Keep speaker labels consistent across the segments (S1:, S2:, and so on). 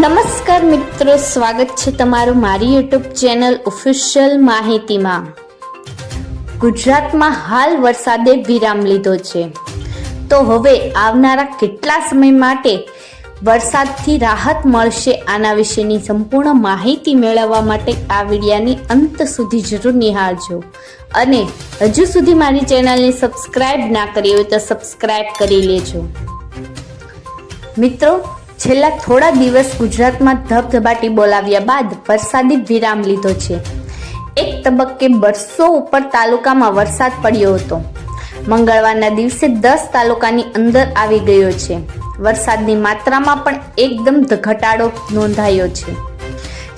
S1: નમસ્કાર મિત્રો, સ્વાગત છે તમારું મારી યુટ્યુબ ચેનલ ઓફિશિયલ માહિતીમાં. ગુજરાતમાં હાલ વરસાદે વિરામ લીધો છે. તો હવે આવનારા કેટલા સમય માટે વરસાદથી રાહત મળશે આના વિશેની સંપૂર્ણ માહિતી મેળવવા માટે આ વિડિયાની અંત સુધી જરૂર નિહાળજો. અને હજુ સુધી મારી ચેનલને સબસ્ક્રાઇબ ના કરી હોય તો સબસ્ક્રાઇબ કરી લેજો. મિત્રો છેલ્લા થોડા દિવસ ગુજરાતમાં ધબધબાટી બોલાવ્યા બાદ વરસાદી વિરામ લીધો છે. એક તબક્કે બસો ઉપર તાલુકામાં વરસાદ પડ્યો હતો. મંગળવારના દિવસે દસ તાલુકાની અંદર આવી ગયો છે. વરસાદની માત્રામાં પણ એકદમ ઘટાડો નોંધાયો છે.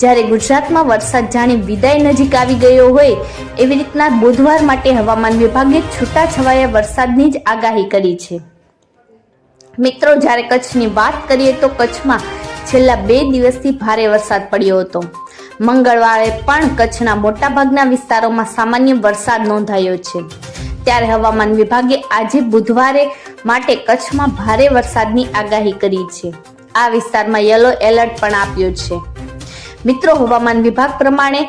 S1: જ્યારે ગુજરાતમાં વરસાદ જાણે વિદાય નજીક આવી ગયો હોય, એવી રીતના બુધવાર માટે હવામાન વિભાગે છૂટાછવાયા વરસાદની જ આગાહી કરી છે. મિત્રો, જ્યારે કચ્છની વાત કરીએ તો કચ્છમાં છેલ્લા બે દિવસથી ભારે વરસાદ પડ્યો હતો. મંગળવારે પણ કચ્છના મોટાભાગના વિસ્તારોમાં સામાન્ય વરસાદ નોંધાયો છે. ત્યારે હવામાન વિભાગે આજે બુધવારે માટે કચ્છમાં ભારે વરસાદની આગાહી કરી છે. આ વિસ્તારમાં યલો એલર્ટ પણ આપ્યો છે. મિત્રો, હવામાન વિભાગ પ્રમાણે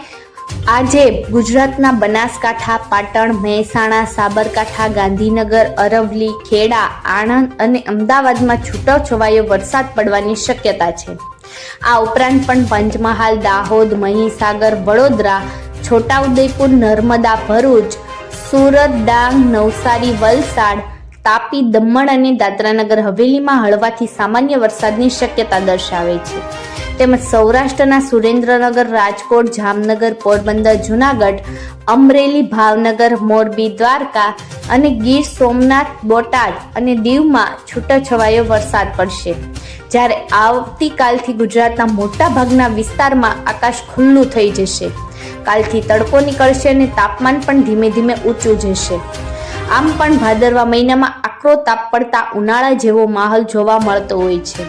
S1: આજે ગુજરાતના બનાસકાંઠા, પાટણ, મહેસાણા, સાબરકાંઠા, ગાંધીનગર અરવલી ખેડા, આણંદ અને અમદાવાદમાં છૂટો છવાયો વરસાદ પડવાની શક્યતા છે. આ ઉપરાંત પણ પંચમહાલ, દાહોદ, મહીસાગર, વડોદરા, છોટાઉદેપુર, નર્મદા, ભરૂચ સુરત ડાંગ નવસારી, વલસાડ તાપી, દમણ અને દાદરાનગર હવેલીમાં હળવાથી સામાન્ય વરસાદની શક્યતા દર્શાવે છે. તેમજ સૌરાષ્ટ્રના સુરેન્દ્રનગર, રાજકોટ, જામનગર, પોરબંદર, જુનાગઢ, અમરેલી, ભાવનગર, મોરબી, દ્વારકા અને ગીર સોમનાથ, બોટાદ અને દીવમાં છૂટોછવાયો વરસાદ પડશે. જ્યારે આવતીકાલથી ગુજરાતના મોટા ભાગના વિસ્તારમાં આકાશ ખુલ્લું થઈ જશે. કાલથી તડકો નીકળશે અને તાપમાન પણ ધીમે ધીમે ઊંચું જશે. આમ પણ ભાદરવા મહિનામાં આકરો તાપ પડતા ઉનાળા જેવો માહોલ જોવા મળતો હોય છે.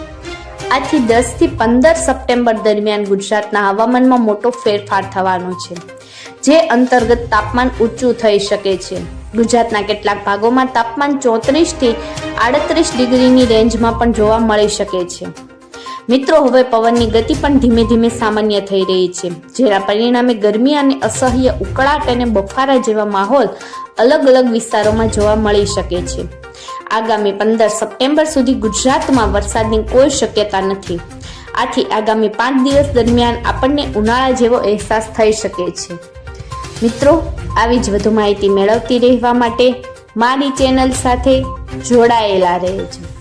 S1: આથી દસથી પંદર સપ્ટેમ્બર દરમિયાન ગુજરાતના હવામાનમાં મોટો ફેરફાર થવાનો છે, જે અંતર્ગત તાપમાન ઊંચું થઈ શકે છે. ગુજરાતના કેટલાક ભાગોમાં તાપમાન ચોત્રીસથી આડત્રીસ ડિગ્રીની રેન્જમાં પણ જોવા મળી શકે છે. મિત્રો, હવે પવનની ગતિ પણ ધીમે ધીમે સામાન્ય થઈ રહી છે. જેના પરિણામે ગરમી અને અસહ્ય ઉકળાટ અને બફારા જેવા માહોલ અલગ અલગ વિસ્તારોમાં જોવા મળી શકે છે. આગામી પંદર સપ્ટેમ્બર સુધી ગુજરાતમાં વરસાદની કોઈ શક્યતા નથી. આથી આગામી પાંચ દિવસ દરમિયાન આપણને ઉનાળા જેવો અહેસાસ થઈ શકે છે. મિત્રો, આવી જ વધુ માહિતી મેળવતી રહેવા માટે મારી ચેનલ સાથે જોડાયેલા રહેજો.